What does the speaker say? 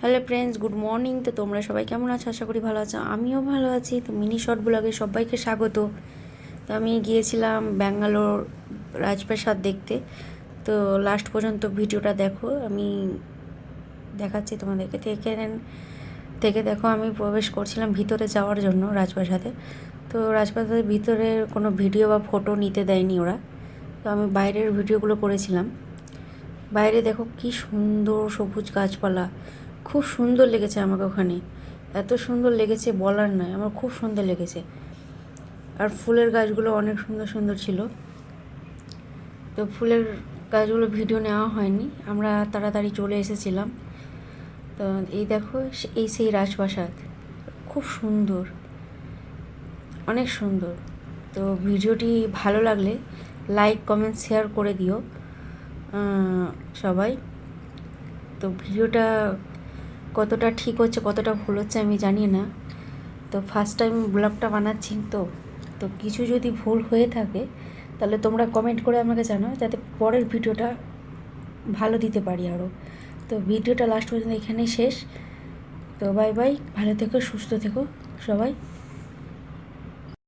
Hello friends, good morning. তো তোমরা সবাই কেমন আছো? আশা করি ভালো আছো। আমিও ভালো আছি। তো মিনি শর্ট ব্লগে সবাইকে স্বাগত। তো আমি গিয়েছিলাম ব্যাঙ্গালোর রাজপ্রাসাদ দেখতে। তো লাস্ট পর্যন্ত ভিডিওটা দেখো। আমি দেখাচ্ছি তোমাদেরকে। থেকে থেকে দেখো, আমি প্রবেশ করছিলাম ভিতরে যাওয়ার জন্য রাজপ্রাসাদে। তো রাজপ্রাসাদের ভিতরে কোনো ভিডিও বা ফটো নিতে দেয়নি ওরা। তো আমি বাইরের ভিডিওগুলো করেছিলাম। বাইরে দেখো কি সুন্দর সবুজ গাছপালা। খুব সুন্দর লেগেছে আমাকে ওখানে। এত সুন্দর লেগেছে বলার নয়, আমার খুব সুন্দর লেগেছে। আর ফুলের গাছগুলো অনেক সুন্দর সুন্দর ছিল। তো ফুলের গাছগুলো ভিডিও নেওয়া হয়নি, আমরা তাড়াতাড়ি চলে এসেছিলাম। তো এই দেখো, এই সেই রাজপ্রাসাদ, খুব সুন্দর, অনেক সুন্দর। তো ভিডিওটি ভালো লাগলে লাইক, কমেন্ট, শেয়ার করে দিও সবাই। তো ভিডিওটা কতটা ঠিক হচ্ছে, কতটা ভুল হচ্ছে আমি জানি না। তো ফার্স্ট টাইম ব্লগটা বানাচ্ছি তো তো কিছু যদি ভুল হয়ে থাকে, তাহলে তোমরা কমেন্ট করে আমাকে জানাও, যাতে পরের ভিডিওটা ভালো দিতে পারি আরও তো ভিডিওটা লাস্ট পর্যন্ত এখানেই শেষ। তো বাই বাই ভালো থেকো, সুস্থ থেকো সবাই।